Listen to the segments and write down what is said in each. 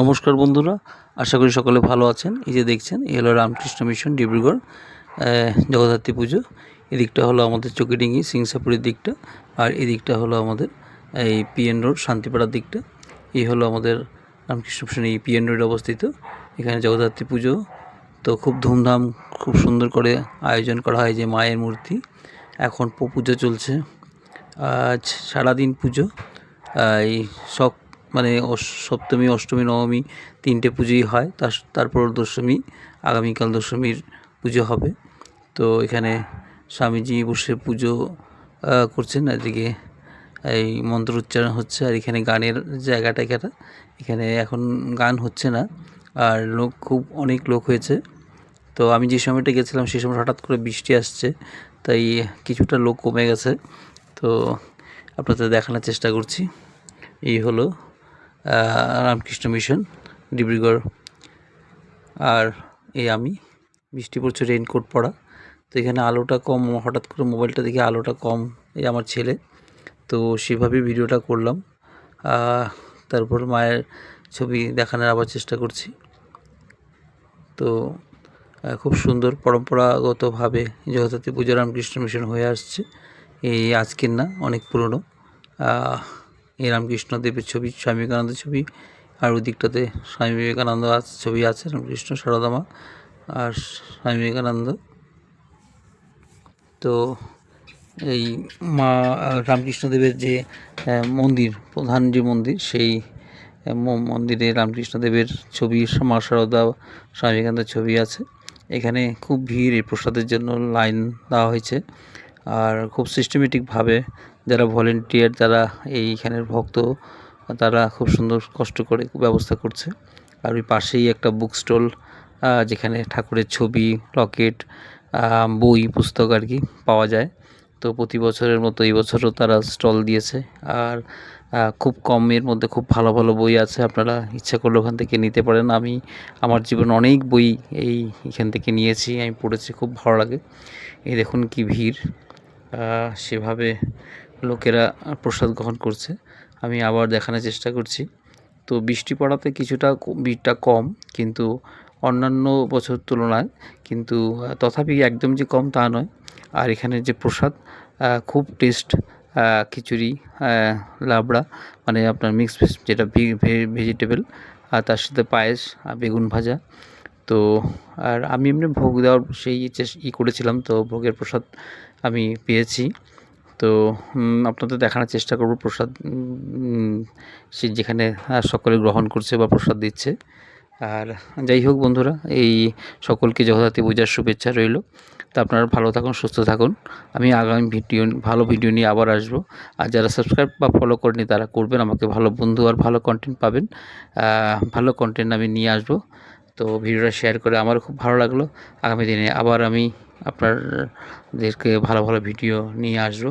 নমস্কার বন্ধুরা, আশা করি সকলে ভালো আছেন। এই যে দেখছেন, এই হলো রামকৃষ্ণ মিশন, ডিব্রুগড় জগদ্ধাত্রী পুজো। এদিকটা হলো আমাদের চকিডিঙ্গি সিংসাপুরের দিকটা, আর এদিকটা হলো আমাদের এই পিএন রোড, শান্তিপাড়ার দিকটা। এই হলো আমাদের রামকৃষ্ণ মিশন, এই পিএন রোডে অবস্থিত। এখানে জগদ্ধাত্রী পুজো, তো খুব ধুমধাম, খুব সুন্দর করে আয়োজন করা হয় যে মায়ের মূর্তি। এখন পুজো চলছে। আজ সারাদিন পুজো এই সব মানে সপ্তমী, অষ্টমী, নবমী তিনটে পুজোই হয়। তার তারপর দশমী আগামীকাল দশমীর পুজো হবে। তো এখানে স্বামীজি বসে পুজো করছেন। এদিকে এই মন্ত্র উচ্চারণ হচ্ছে। আর এখানে গানের জায়গাটা এখানে এখানে এখন গান হচ্ছে না। আর লোক খুব, অনেক লোক হয়েছে। তো আমি যে সময়টা গেছিলাম সেই সময় হঠাৎ করে বৃষ্টি আসছে। তাই কিছুটা লোক কমে গেছে। তো আপনাদের দেখানোর চেষ্টা করছি। এই হলো রামকৃষ্ণ মিশন, ডিব্রুগড়, আর এই আমি, বৃষ্টি পড়ছে রেইনকোট পরা তো এখানে আলোটা কম, হঠাৎ করে মোবাইলটা দেখে আলোটা কম, এই আমার ছেলে। তো সেভাবেই ভিডিওটা করলাম। তারপর মায়ের ছবি দেখানোর আবার চেষ্টা করছি। তো খুব সুন্দর পরম্পরাগতভাবে জগদ্ধাত্রী পুজো রামকৃষ্ণ মিশন হয়ে আসছে। এই আজকের না, অনেক পুরনো। এই রামকৃষ্ণ দেবের ছবি, স্বামী বিবেকানন্দের ছবি, আর ওই দিকটাতে স্বামী বিবেকানন্দ আছে, ছবি আছে, রামকৃষ্ণ সারদামা আর স্বামী বিবেকানন্দ। তো এই মা রামকৃষ্ণদেবের যে মন্দির, প্রধান যে মন্দির, সেই মন্দিরে রামকৃষ্ণদেবের ছবি, মা সারদা, স্বামী বিবেকানন্দের ছবি আছে। এখানে খুব ভিড় এই প্রসাদের জন্য লাইন দেওয়া হয়েছে। আর খুব সিস্টেমেটিকভাবে যারা ভলেন্টিয়ার যারা এইখানের ভক্ত, তারা খুব সুন্দর কষ্ট করে ব্যবস্থা করছে। আর ওই পাশেই একটা বুক স্টল যেখানে ঠাকুরের ছবি লকেট বই, পুস্তক আর কি পাওয়া যায়। তো প্রতি বছরের মতো এই বছরও তারা স্টল দিয়েছে। আর খুব কমের মধ্যে খুব ভালো ভালো বই আছে। আপনারা ইচ্ছা করলে ওখান থেকে নিতে পারেন। আমি আমার জীবনে অনেক বই এই এখান থেকে নিয়েছি, আমি পড়েছি, খুব ভালো লাগে। এই দেখুন কি ভিড়। সেভাবে লোকেরা প্রসাদ গ্রহণ করছে। আমি আবার দেখানোর চেষ্টা করছি। তো বৃষ্টি পড়াতে কিছুটা ভিড়টা কম, কিন্তু অন্যান্য বছর তুলনায় কিন্তু তথাপি একদম যে কম তা নয়। আর এখানে যে প্রসাদ খুব টেস্ট খিচুড়ি লাবড়া মানে আপনার মিক্স যেটা ভেজিটেবল আর তার সাথে পায়েস বেগুন ভাজা তো আর আমি এমনি ভোগ দেওয়ার সেই ই করেছিলাম, তো ভোগের প্রসাদ আমি পেয়েছি। তো আপনাদের দেখানোর চেষ্টা করব প্রসাদ সে যেখানে সকলে গ্রহণ করছে বা প্রসাদ দিচ্ছে। আর যাই হোক বন্ধুরা, এই সকলকে জগদ্ধাত্রী পূজার শুভেচ্ছা রইল। তা আপনারা ভালো থাকুন, সুস্থ থাকুন। আমি আগামী ভিডিও, ভালো ভিডিও নিয়ে আবার আসব। আর যারা সাবস্ক্রাইব বা ফলো করেনি, তারা করবেন আমাকে ভালো বন্ধু আর ভালো কন্টেন্ট পাবেন। ভালো কন্টেন্ট আমি নিয়ে আসব। তো ভিডিওটা শেয়ার করে আমারও খুব ভালো লাগল। আগামী দিনে আবার আমি আপনাদেরকে ভালো ভালো ভিডিও নিয়ে আসব।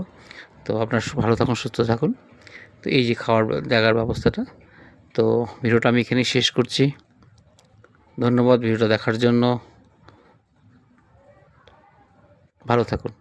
তো আপনার ভালো থাকুন, সুস্থ থাকুন। তো এই যে খাওয়ার দেখার ব্যবস্থাটা। তো ভিডিওটা আমি এখানেই শেষ করছি। ধন্যবাদ ভিডিওটা দেখার জন্য। ভালো থাকুন।